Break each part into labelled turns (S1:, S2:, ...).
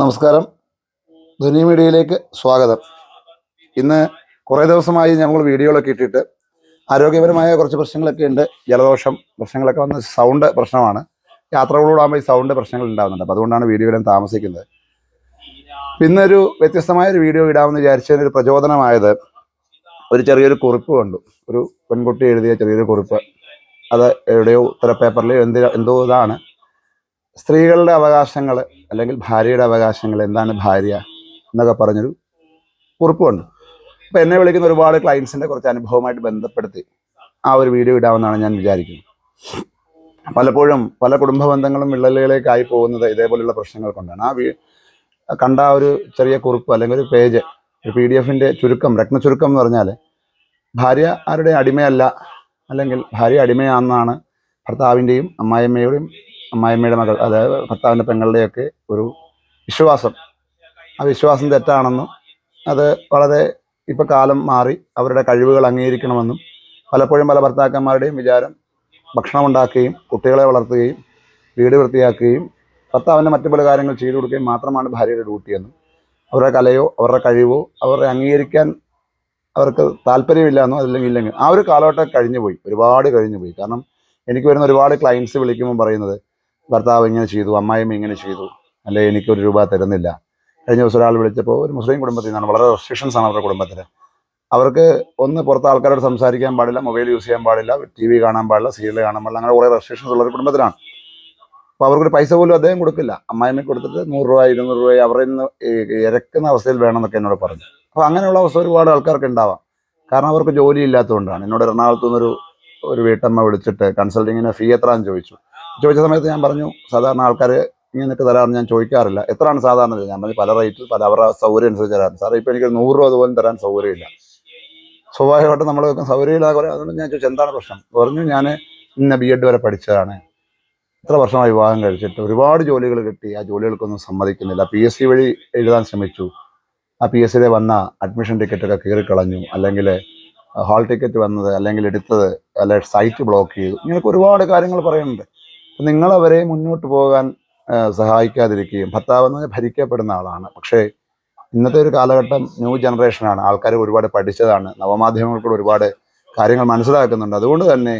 S1: നമസ്കാരം. ധ്വനി മീഡിയയിലേക്ക് സ്വാഗതം. ഇന്ന് കുറേ ദിവസമായി ഞങ്ങൾ വീഡിയോകളൊക്കെ ഇട്ടിട്ട് ആരോഗ്യപരമായ കുറച്ച് പ്രശ്നങ്ങളൊക്കെ ഉണ്ട്. ജലദോഷം പ്രശ്നങ്ങളൊക്കെ വന്ന് സൗണ്ട് പ്രശ്നമാണ്. യാത്രകളോടാകുമ്പോൾ ഈ സൗണ്ട് പ്രശ്നങ്ങൾ ഉണ്ടാകുന്നുണ്ട് അപ്പോൾ അതുകൊണ്ടാണ് വീഡിയോ ഇടാൻ താമസിക്കുന്നത്. പിന്നെ ഒരു വ്യത്യസ്തമായ ഒരു വീഡിയോ ഇടാമെന്ന് വിചാരിച്ചതിന് ഒരു പ്രചോദനമായത് ഒരു ചെറിയൊരു കുറിപ്പ് കണ്ടു. ഒരു പെൺകുട്ടി എഴുതിയ ചെറിയൊരു കുറിപ്പ്. അത് എവിടെയോ ഉത്തര പേപ്പറിൽ എന്ത് എന്തോ ഇതാണ്. സ്ത്രീകളുടെ അവകാശങ്ങൾ അല്ലെങ്കിൽ ഭാര്യയുടെ അവകാശങ്ങൾ എന്താണ് ഭാര്യ എന്നൊക്കെ പറഞ്ഞൊരു കുറിപ്പുണ്ട് അപ്പോൾ എന്നെ വിളിക്കുന്ന ഒരുപാട് ക്ലയൻസിന്റെ കുറച്ച് അനുഭവമായിട്ട് ബന്ധപ്പെടുത്തി ആ ഒരു വീഡിയോ ഇടാമെന്നാണ് ഞാൻ വിചാരിക്കുന്നത്. പലപ്പോഴും പല കുടുംബ ബന്ധങ്ങളും വിള്ളലുകളിലേക്കായി പോകുന്നത് ഇതേപോലെയുള്ള പ്രശ്നങ്ങൾ കൊണ്ടാണ്. ആ വീ കണ്ട ഒരു ചെറിയ കുറിപ്പ് അല്ലെങ്കിൽ ഒരു പേജ് ഒരു പി ഡി എഫിന്റെ ചുരുക്കം രത്ന ചുരുക്കം എന്ന് പറഞ്ഞാൽ ഭാര്യ ആരുടെ അടിമയല്ല അല്ലെങ്കിൽ ഭാര്യ അടിമയാണെന്നാണ് ഭർത്താവിന്റെയും അമ്മായിയമ്മയുടെയും അമ്മായിയമ്മയുടെ മകൾ അതായത് ഭർത്താവിന്റെ പെങ്ങളുടെയൊക്കെ ഒരു വിശ്വാസം. ആ വിശ്വാസം തെറ്റാണെന്നും അത് വളരെ ഇപ്പോൾ കാലം മാറി അവരുടെ കഴിവുകൾ അംഗീകരിക്കണമെന്നും പലപ്പോഴും പല ഭർത്താക്കന്മാരുടെയും വിചാരം ഭക്ഷണം ഉണ്ടാക്കുകയും കുട്ടികളെ വളർത്തുകയും വീട് വൃത്തിയാക്കുകയും ഭർത്താവിന്റെ മറ്റു പല കാര്യങ്ങൾ ചെയ്തു കൊടുക്കുകയും മാത്രമാണ് ഭാര്യയുടെ ഡ്യൂട്ടിയെന്നും അവരുടെ കലയോ അവരുടെ കഴിവോ അവരെ അംഗീകരിക്കാൻ അവർക്ക് താല്പര്യമില്ല എന്നോ അല്ലെങ്കിൽ ഇല്ലെങ്കിൽ ആ ഒരു കാലഘട്ടം കഴിഞ്ഞു പോയി ഒരുപാട് കഴിഞ്ഞു പോയി കാരണം എനിക്ക് വരുന്ന ഒരുപാട് ക്ലയൻസ് വിളിക്കുമ്പോൾ പറയുന്നത് ഭർത്താവ് ഇങ്ങനെ ചെയ്തു അമ്മായിമ്മ ഇങ്ങനെ ചെയ്തു അല്ലെ എനിക്കൊരു രൂപ തരുന്നില്ല. കഴിഞ്ഞ ദിവസം ഒരാൾ വിളിച്ചപ്പോൾ ഒരു മുസ്ലിം കുടുംബത്തിൽ നിന്നാണ് വളരെ റെസ്ട്രിക്ഷൻസ് ആണ് അവരുടെ കുടുംബത്തിൽ അവർക്ക് ഒന്ന് പുറത്ത് ആൾക്കാരോട് സംസാരിക്കാൻ പാടില്ല മൊബൈൽ യൂസ് ചെയ്യാൻ പാടില്ല ടി വി കാണാൻ പാടില്ല സീരിയൽ കാണാൻ പാടില്ല അങ്ങനെ കുറേ റെസ്ട്രിക്ഷൻസ് ഉള്ള ഒരു കുടുംബത്തിലാണ്. അപ്പോൾ അവർക്കൊരു പൈസ പോലും അദ്ദേഹം കൊടുക്കില്ല. അമ്മായിമ്മയ്ക്ക് കൊടുത്തിട്ട് നൂറ് രൂപ ഇരുന്നൂറ് രൂപ അവരെ നിന്ന് ഇരക്കുന്ന അവസ്ഥയിൽ വേണമെന്നൊക്കെ എന്നോട് പറഞ്ഞു. അപ്പോൾ അങ്ങനെയുള്ള അവസ്ഥ ഒരുപാട് ആൾക്കാർക്ക് ഉണ്ടാവാം. കാരണം അവർക്ക് ജോലി ഇല്ലാത്തതുകൊണ്ടാണ്. എന്നോട് എറണാകുളത്തു നിന്നൊരു ഒരു വീട്ടമ്മ വിളിച്ചിട്ട് കൺസൾട്ടിങ്ങിന് ഫീ എത്രയാണെന്ന് ചോദിച്ചു. ചോദിച്ച സമയത്ത് ഞാൻ പറഞ്ഞു സാധാരണ ആൾക്കാർ ഇങ്ങനത്തെ തരാമെന്ന് ഞാൻ ചോദിക്കാറില്ല. എത്രയാണ് സാധാരണ ഞാൻ പറഞ്ഞു പല റേറ്റ് പല അവരുടെ സൗകര്യം അനുസരിച്ച് തരാറുണ്ട് സാറേ ഇപ്പോൾ എനിക്ക് നൂറ് രൂപ അതുപോലും തരാൻ സൗകര്യമില്ല. സ്വാഭാവികമായിട്ടും നമ്മൾ സൗകര്യമില്ലാതെ കുറേ അതുകൊണ്ട് ഞാൻ ചോദിച്ചു എന്താണ് പ്രശ്നം? പറഞ്ഞു ഞാൻ ഇന്ന ബി എഡ് വരെ പഠിച്ചതാണ്. എത്ര വർഷമായി വിവാഹം കഴിച്ചിട്ട് ഒരുപാട് ജോലികൾ കിട്ടി. ആ ജോലികൾക്കൊന്നും സമ്മതിക്കുന്നില്ല. പി എസ് സി വഴി എഴുതാൻ ശ്രമിച്ചു. ആ പി എസ് സിയിലെ വന്ന അഡ്മിഷൻ ടിക്കറ്റൊക്കെ കീറിക്കളഞ്ഞു അല്ലെങ്കിൽ ഹാൾ ടിക്കറ്റ് വന്നത് അല്ലെങ്കിൽ എടുത്തത് അല്ലെ സൈറ്റ് ബ്ലോക്ക് ചെയ്തു. ഇങ്ങനെയൊക്കെ ഒരുപാട് കാര്യങ്ങൾ പറയുന്നുണ്ട്. അപ്പം നിങ്ങളവരെ മുന്നോട്ട് പോകാൻ സഹായിക്കാതിരിക്കുകയും ഭർത്താവ് എന്ന് ഭരിക്കപ്പെടുന്ന ആളാണ്. പക്ഷേ ഇന്നത്തെ ഒരു കാലഘട്ടം ന്യൂ ജനറേഷനാണ് ആൾക്കാർ ഒരുപാട് പഠിച്ചതാണ്. നവമാധ്യമങ്ങൾക്കൂടെ ഒരുപാട് കാര്യങ്ങൾ മനസ്സിലാക്കുന്നുണ്ട്. അതുകൊണ്ട് തന്നെ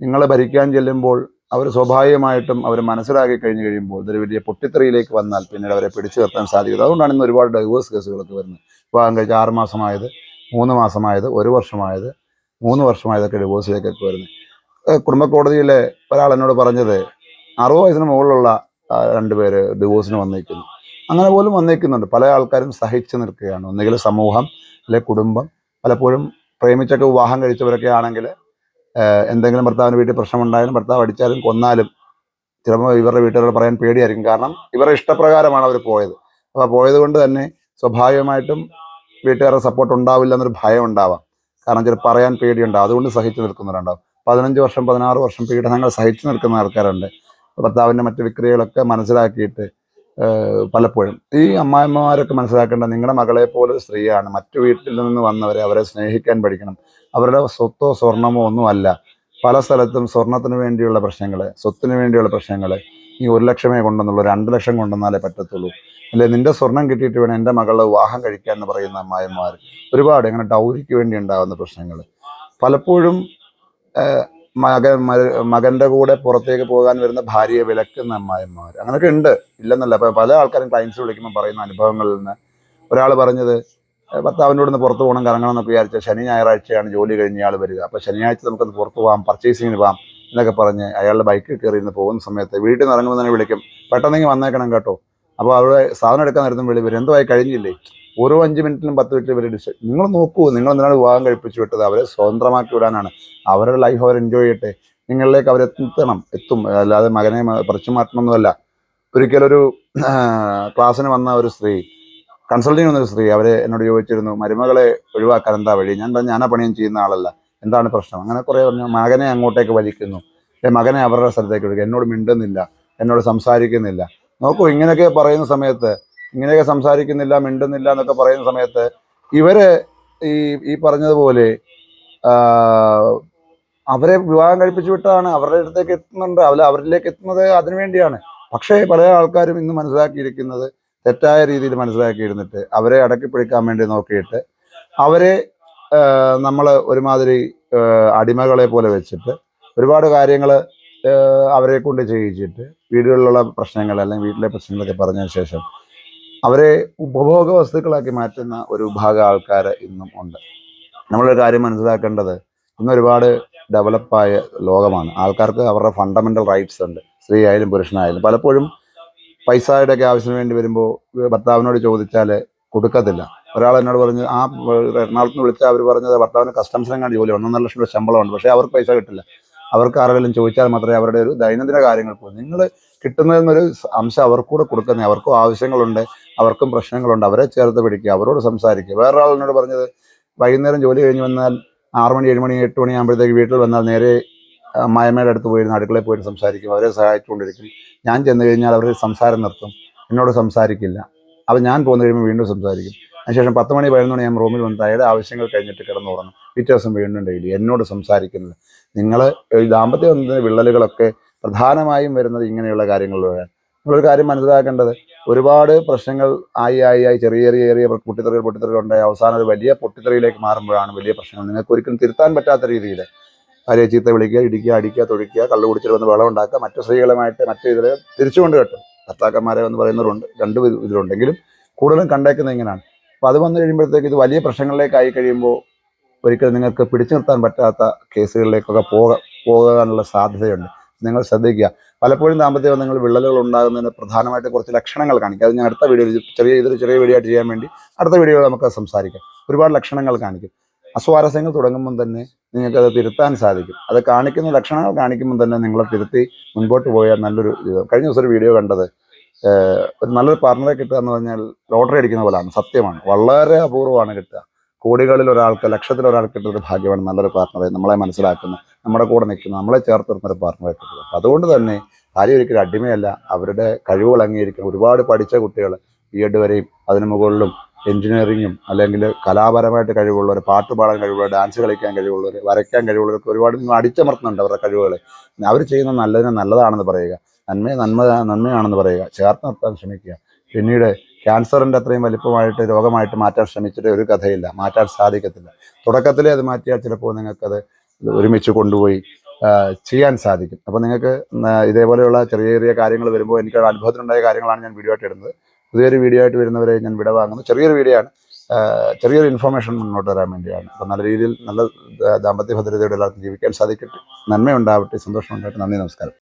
S1: നിങ്ങളെ ഭരിക്കാൻ ചെല്ലുമ്പോൾ അവർ സ്വാഭാവികമായിട്ടും അവർ മനസ്സിലാക്കി കഴിഞ്ഞു കഴിയുമ്പോൾ ഇതൊരു വലിയ പൊട്ടിത്തെറിയിലേക്ക് വന്നാൽ പിന്നീട് അവരെ പിടിച്ചു നിർത്താൻ സാധിക്കും അതുകൊണ്ടാണ് ഇന്ന് ഒരുപാട് ഡൈവേഴ്സ് കേസുകളൊക്കെ വരുന്നത്. വിവാഹം കഴിച്ച് ആറ് മാസമായത് മൂന്ന് മാസമായത് ഒരു വർഷമായത് മൂന്ന് വർഷമായതൊക്കെ ഡിവോഴ്സിലേക്കൊക്കെ വരുന്നത്. കുടുംബ കോടതിയിലെ ഒരാൾ എന്നോട് പറഞ്ഞത് അറുപത് വയസ്സിന് മുകളിലുള്ള രണ്ടുപേര് ഡിവോഴ്സിന് വന്നിരിക്കുന്നു അങ്ങനെ പോലും വന്നിരിക്കുന്നുണ്ട് പല ആൾക്കാരും സഹിച്ചു നിൽക്കുകയാണ്. ഒന്നുകിൽ സമൂഹം അല്ലെ കുടുംബം പലപ്പോഴും പ്രേമിച്ചൊക്കെ വിവാഹം കഴിച്ചവരൊക്കെ ആണെങ്കിൽ എന്തെങ്കിലും ഭർത്താവിന് വീട്ടിൽ പ്രശ്നമുണ്ടായാലും ഭർത്താവ് അടിച്ചാലും കൊന്നാലും ചിലപ്പോൾ ഇവരുടെ വീട്ടുകാരോട് പറയാൻ പേടിയായിരിക്കും. കാരണം ഇവരുടെ ഇഷ്ടപ്രകാരമാണ് അവർ പോയത്. അപ്പോൾ പോയത് കൊണ്ട് തന്നെ സ്വാഭാവികമായിട്ടും വീട്ടുകാരുടെ സപ്പോർട്ട് ഉണ്ടാവില്ല എന്നൊരു ഭയം ഉണ്ടാവാം. കാരണം ചില പറയാൻ പേടിയുണ്ടാവും. അതുകൊണ്ട് സഹിച്ചു നിൽക്കുന്നവരുണ്ടാവും. പതിനഞ്ച് വർഷം പതിനാറ് വർഷം പീഡനങ്ങൾ സഹിച്ചു നിൽക്കുന്ന ആൾക്കാരുണ്ട്. ഭർത്താവിന്റെ മറ്റ് വിക്രിയകളൊക്കെ മനസ്സിലാക്കിയിട്ട് പലപ്പോഴും. ഈ അമ്മായിമ്മമാരൊക്കെ മനസ്സിലാക്കേണ്ട നിങ്ങളുടെ മകളെ പോലെ സ്ത്രീയാണ്. മറ്റു വീട്ടിൽ നിന്ന് വന്നവരെ അവരെ സ്നേഹിക്കാൻ പഠിക്കണം. അവരുടെ സ്വത്തോ സ്വർണമോ ഒന്നുമല്ല. പല സ്ഥലത്തും സ്വർണത്തിന് വേണ്ടിയുള്ള പ്രശ്നങ്ങൾ സ്വത്തിന് വേണ്ടിയുള്ള പ്രശ്നങ്ങൾ ഈ ഒരു ലക്ഷമേ കൊണ്ടെന്നുള്ളൂ രണ്ട് ലക്ഷം കൊണ്ടെന്നാലേ പറ്റത്തുള്ളൂ. അല്ലെ? നിന്റെ സ്വർണം കിട്ടിയിട്ട് വേണം എന്റെ മകളുടെ വിവാഹം കഴിക്കാൻ എന്ന് പറയുന്ന അമ്മായിമാർ ഒരുപാട് ഇങ്ങനെ ഡൗരിക്ക് വേണ്ടി ഉണ്ടാകുന്ന പ്രശ്നങ്ങൾ. പലപ്പോഴും മകൻ മകന്റെ കൂടെ പുറത്തേക്ക് പോകാൻ വരുന്ന ഭാര്യയെ വിലക്കുന്ന അമ്മായിമാർ അങ്ങനെയൊക്കെ ഉണ്ട്. ഇല്ലെന്നല്ല. അപ്പൊ പല ആൾക്കാരും ക്ലയൻസ് വിളിക്കുമ്പോൾ പറയുന്ന അനുഭവങ്ങളിൽ നിന്ന് ഒരാൾ പറഞ്ഞത് ഭർത്താവിനോട് ഒന്ന് പുറത്ത് പോകണം കറങ്ങണം എന്നൊക്കെ വിചാരിച്ചാൽ ശനി ഞായറാഴ്ചയാണ് ജോലി കഴിഞ്ഞ് ഇയാൾ വരിക. അപ്പോൾ ശനിയാഴ്ച നമുക്കൊന്ന് പുറത്ത് പോകാം പർച്ചേസിങ്ങിന് പോകാം എന്നൊക്കെ പറഞ്ഞ് അയാളുടെ ബൈക്കിൽ കയറി ഇരുന്ന് പോകുന്ന സമയത്ത് വീട്ടിൽ നിന്ന് ഇറങ്ങുമ്പോൾ തന്നെ വിളിക്കും പെട്ടെന്നെങ്കിൽ വന്നേക്കണം കേട്ടോ. അപ്പോൾ അവിടെ സാധനം എടുക്കാൻ നേരത്തും വെളി വരും എന്തുമായി കഴിഞ്ഞില്ലേ? ഓരോ അഞ്ച് മിനിറ്റിലും പത്ത് മിനിറ്റിലും വരെ ഡിസ് നിങ്ങൾ നോക്കൂ നിങ്ങൾ എന്തിനാണ് വിവാഹം കഴിപ്പിച്ചു വിട്ടത്? അവരെ സ്വതന്ത്രമാക്കി വിടാനാണ്. അവരുടെ ലൈഫ് അവർ എൻജോയ് ചെയ്യട്ടെ. നിങ്ങളിലേക്ക് അവരെത്തണം എത്തും. അല്ലാതെ മകനെ പറിച്ചു മാറ്റണമെന്നല്ല ഒരിക്കലൊരു ക്ലാസ്സിന് വന്ന ഒരു സ്ത്രീ കൺസൾട്ടിങ് വന്ന ഒരു സ്ത്രീ അവരെ എന്നോട് ചോദിച്ചിരുന്നു മരുമകളെ ഒഴിവാക്കാൻ എന്താ വഴി? ഞാൻ പറഞ്ഞു ഞാനാ പണിയും ചെയ്യുന്ന ആളല്ല. എന്താണ് പ്രശ്നം? അങ്ങനെ കുറേ പറഞ്ഞു മകനെ അങ്ങോട്ടേക്ക് വലിക്കുന്നു. മകനെ അവരുടെ സ്ഥലത്തേക്ക് വിളിക്കുക എന്നോട് മിണ്ടുന്നില്ല. എന്നോട് സംസാരിക്കുന്നില്ല. നോക്കൂ ഇങ്ങനെയൊക്കെ പറയുന്ന സമയത്ത് ഇങ്ങനെയൊക്കെ സംസാരിക്കുന്നില്ല മിണ്ടുന്നില്ല എന്നൊക്കെ പറയുന്ന സമയത്ത് ഇവർ ഈ ഈ പറഞ്ഞതുപോലെ അവരെ വിവാഹം കഴിപ്പിച്ചു വിട്ടതാണ് അവരുടെ അടുത്തേക്ക് എത്തുന്നുണ്ട് അവർ അവരിലേക്ക് എത്തുന്നത് അതിനുവേണ്ടിയാണ് പക്ഷേ പല ആൾക്കാരും ഇന്ന് മനസ്സിലാക്കിയിരിക്കുന്നത് തെറ്റായ രീതിയിൽ മനസ്സിലാക്കിയിരുന്നിട്ട് അവരെ അടക്കി പിടിക്കാൻ വേണ്ടി നോക്കിയിട്ട് അവരെ നമ്മൾ ഒരുമാതിരി അടിമകളെ പോലെ വെച്ചിട്ട് ഒരുപാട് കാര്യങ്ങൾ അവരെ കൊണ്ട് ചെയ്യിച്ചിട്ട് വീടുകളിലുള്ള പ്രശ്നങ്ങൾ അല്ലെങ്കിൽ വീട്ടിലെ പ്രശ്നങ്ങളൊക്കെ പറഞ്ഞതിന് ശേഷം അവരെ ഉപഭോഗ വസ്തുക്കളാക്കി മാറ്റുന്ന ഒരു വിഭാഗം ആൾക്കാർ ഇന്നും ഉണ്ട്. നമ്മളൊരു കാര്യം മനസ്സിലാക്കേണ്ടത് ഇന്ന് ഒരുപാട് ഡെവലപ്പായ ലോകമാണ്. ആൾക്കാർക്ക് അവരുടെ ഫണ്ടമെന്റൽ റൈറ്റ്സ് ഉണ്ട്. സ്ത്രീ ആയാലും പുരുഷനായാലും. പലപ്പോഴും പൈസയുടെ ഒക്കെ ആവശ്യത്തിന് വേണ്ടി വരുമ്പോൾ ഭർത്താവിനോട് ചോദിച്ചാൽ കൊടുക്കത്തില്ല. ഒരാൾ എന്നോട് പറഞ്ഞു ആ എറണാകുളത്ത് വിളിച്ചാൽ അവർ പറഞ്ഞത് ഭർത്താവിന് കസ്റ്റംസിനെങ്ങാണ്ട് ജോലി ഒന്നൊന്നര ലക്ഷം രൂപ ശമ്പളമുണ്ട്. പക്ഷേ അവർക്ക് പൈസ കിട്ടില്ല. അവർക്ക് ആരെങ്കിലും ചോദിച്ചാൽ മാത്രമേ അവരുടെ ഒരു ദൈനംദിന കാര്യങ്ങൾ പോകും നിങ്ങൾ കിട്ടുന്നതെന്നൊരു അംശം അവർക്കൂടെ കൊടുക്കുന്നത് അവർക്കും ആവശ്യങ്ങളുണ്ട് അവർക്കും പ്രശ്നങ്ങളുണ്ട്. അവരെ ചേർത്ത് പിടിക്കുക അവരോട് സംസാരിക്കുക. വേറൊരാൾ എന്നോട് പറഞ്ഞത് വൈകുന്നേരം ജോലി കഴിഞ്ഞ് വന്നാൽ ആറ് മണി ഏഴ് മണി എട്ട് മണി ആകുമ്പോഴത്തേക്ക് വീട്ടിൽ വന്നാൽ നേരെ അമ്മായിമ്മയുടെ അടുത്ത് പോയിരുന്ന് അടുക്കളയിൽ പോയിട്ട് സംസാരിക്കും. അവരെ സഹായിച്ചുകൊണ്ടിരിക്കും. ഞാൻ ചെന്ന് കഴിഞ്ഞാൽ അവർ സംസാരം നിർത്തും. എന്നോട് സംസാരിക്കില്ല. അപ്പോൾ ഞാൻ പോകുന്ന കഴിയുമ്പോൾ വീണ്ടും സംസാരിക്കും. അതിനുശേഷം പത്ത് മണി പതിനൊന്ന് മണി ഞാൻ റൂമിൽ വന്ന് അയാളുടെ ആവശ്യങ്ങൾ കഴിഞ്ഞിട്ട് കിടന്നു ഉറങ്ങും. പിറ്റേ ദിവസം വീണ്ടും ഡെയിലി എന്നോട് സംസാരിക്കുന്നില്ല നിങ്ങൾ ദാമ്പത്യ ബന്ധത്തിന്റെ വിള്ളലുകളൊക്കെ പ്രധാനമായും വരുന്നത് ഇങ്ങനെയുള്ള കാര്യങ്ങളിലൂടെയാണ്. നിങ്ങളൊരു കാര്യം മനസ്സിലാക്കേണ്ടത് ഒരുപാട് പ്രശ്നങ്ങൾ ആയി ആയി ആയി ചെറിയ ചെറിയ ചെറിയ പൊട്ടിത്തെറികൾ പൊട്ടിത്തെറികൾ ഉണ്ടായി. അവസാനം ഒരു വലിയ പൊട്ടിത്തെറിയിലേക്ക് മാറുമ്പോഴാണ് വലിയ പ്രശ്നങ്ങൾ. നിങ്ങൾക്ക് ഒരിക്കലും തിരുത്താൻ പറ്റാത്ത രീതിയിൽ ഭാര്യയെ ചീത്ത വിളിക്കുക ഇടിക്കുക അടിക്കുക തൊഴിക്കുക കള്ളു കുടിച്ചിട്ട് വന്ന് വെള്ളം ഉണ്ടാക്കുക മറ്റു സ്ത്രീകളുമായിട്ട് മറ്റു ഇതിൽ തിരിച്ചുകൊണ്ട് കേട്ടോ. ഭർത്താക്കന്മാരെ എന്ന് പറയുന്നവരുണ്ട് രണ്ട് ഇതിലുണ്ടെങ്കിലും കൂടുതലും കണ്ടേക്കുന്നത് ഇങ്ങനെയാണ്. അപ്പോൾ അത് വന്നു കഴിയുമ്പോഴത്തേക്ക് ഇത് വലിയ പ്രശ്നങ്ങളിലേക്കായി കഴിയുമ്പോൾ ഒരിക്കലും നിങ്ങൾക്ക് പിടിച്ചു നിർത്താൻ പറ്റാത്ത കേസുകളിലേക്കൊക്കെ പോക പോകാനുള്ള സാധ്യതയുണ്ട്. നിങ്ങൾ ശ്രദ്ധിക്കുക. പലപ്പോഴും ദാമ്പത്യ നിങ്ങൾ വിള്ളലുകൾ ഉണ്ടാകുന്നതിന് പ്രധാനമായിട്ട് കുറച്ച് ലക്ഷണങ്ങൾ കാണിക്കും അത് ഞാൻ അടുത്ത വീഡിയോ ചെറിയ ഇതൊരു ചെറിയ വീഡിയോ ആയിട്ട് ചെയ്യാൻ വേണ്ടി അടുത്ത വീഡിയോയിൽ നമുക്ക് സംസാരിക്കാം. ഒരുപാട് ലക്ഷണങ്ങൾ കാണിക്കും. അസ്വാരസ്യങ്ങൾ തുടങ്ങുമ്പോൾ തന്നെ നിങ്ങൾക്ക് അത് തിരുത്താൻ സാധിക്കും. അത് കാണിക്കുന്ന ലക്ഷണങ്ങൾ കാണിക്കുമ്പോൾ തന്നെ നിങ്ങളെ തിരുത്തി മുൻപോട്ട് പോയാൽ നല്ലൊരു കഴിഞ്ഞ ദിവസം ഒരു വീഡിയോ കണ്ടത് ഒരു നല്ലൊരു പാർട്ണറെ കിട്ടുക എന്ന് പറഞ്ഞാൽ ലോട്ടറി അടിക്കുന്ന പോലെയാണ് സത്യമാണ്. വളരെ അപൂർവമാണ് കിട്ടുക. കോടികളിൽ ഒരാൾക്ക് ലക്ഷത്തിൽ ഒരാൾക്ക് കിട്ടുന്ന ഒരു ഭാഗ്യമാണ് നല്ലൊരു പാർട്ണറെ നമ്മളെ മനസ്സിലാക്കുന്ന നമ്മുടെ കൂടെ നിൽക്കുന്ന നമ്മളെ ചേർത്ത് ഒരു പാർട്ണറെ കിട്ടുന്നത്. അപ്പം അതുകൊണ്ട് തന്നെ ആരും ഒരിക്കലും അടിമയല്ല. അവരുടെ കഴിവുകൾ അംഗീകരിക്കുന്ന ഒരുപാട് പഠിച്ച കുട്ടികൾ ബി എഡ് വരെയും അതിന് മുകളിലും എഞ്ചിനീയറിങ്ങും അല്ലെങ്കിൽ കലാപരമായിട്ട് കഴിവുള്ളവർ പാട്ട് പാടാൻ കഴിവുള്ളവർ ഡാൻസ് കളിക്കാൻ കഴിവുള്ളവർ വരയ്ക്കാൻ കഴിവുള്ളവർക്ക് ഒരുപാട് നിങ്ങൾ അടിച്ചമർത്തുന്നുണ്ട് അവരുടെ കഴിവുകളെ. അവർ ചെയ്യുന്ന നല്ലതിനെ നല്ലതാണെന്ന് പറയുക. നന്മയെ നന്മ നന്മയാണെന്ന് പറയുക. ചേർത്ത് നിർത്താൻ ശ്രമിക്കുക. പിന്നീട് ക്യാൻസറിന്റെ അത്രയും വലിപ്പമായിട്ട് രോഗമായിട്ട് മാറ്റാൻ ശ്രമിച്ചിട്ട് ഒരു കഥയില്ല മാറ്റാൻ സാധിക്കത്തില്ല. തുടക്കത്തിലേ അത് മാറ്റിയാൽ ചിലപ്പോൾ നിങ്ങൾക്കത് ഒരുമിച്ച് കൊണ്ടുപോയി ചെയ്യാൻ സാധിക്കും. അപ്പോൾ നിങ്ങൾക്ക് ഇതേപോലെയുള്ള ചെറിയ ചെറിയ കാര്യങ്ങൾ വരുമ്പോൾ എനിക്ക് അനുഭവത്തിലുണ്ടായ കാര്യങ്ങളാണ് ഞാൻ വീഡിയോ ആയിട്ട് ഇടുന്നത്. പുതിയൊരു വീഡിയോ ആയിട്ട് വരുന്നവരെ ഞാൻ വിട വാങ്ങുന്നു. ചെറിയൊരു വീഡിയോ ആണ്. ചെറിയൊരു ഇൻഫർമേഷൻ മുന്നോട്ട് വരാൻ വേണ്ടിയാണ്. അപ്പോൾ നല്ല രീതിയിൽ നല്ല ദാമ്പത്യ ഭദ്രതയോടെ എല്ലാവർക്കും ജീവിക്കാൻ സാധിക്കട്ടെ. നന്മയുണ്ടാവട്ടെ സന്തോഷമുണ്ടാവട്ടെ. നന്ദി നമസ്കാരം.